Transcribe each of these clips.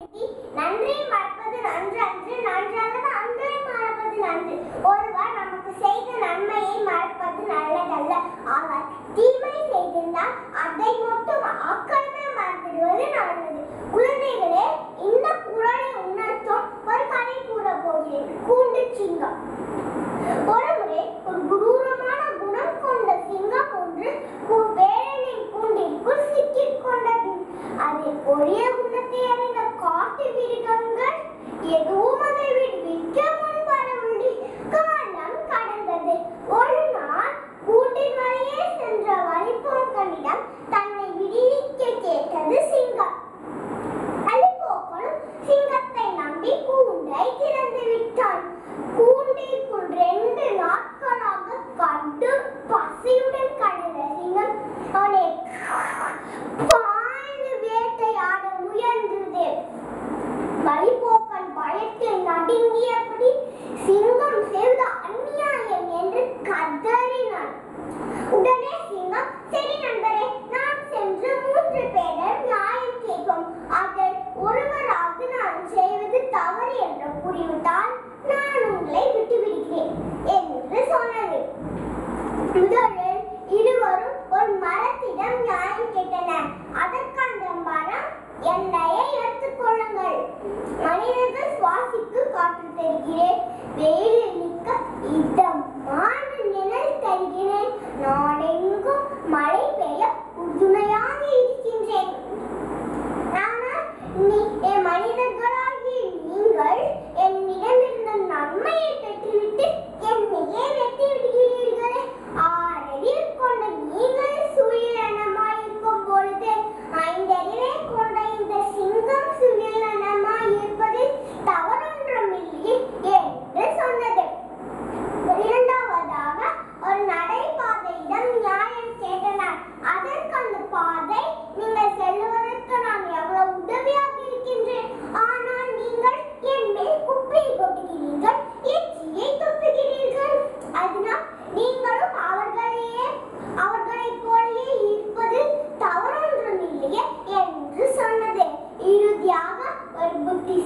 நன்றி. மறப்பது நன்று அன்று நன்றானது அன்றே மறப்பது நன்று. ஒருவர் நமக்கு செய்த நன்மையை மறப்பது கொடிய குண்டத்தை எறிந்த காட்டு மிருகங்கள் எதுவும்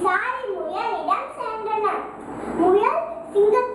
சாரி முயலிடம் சென்றனர். முயல் சிங்கத்தை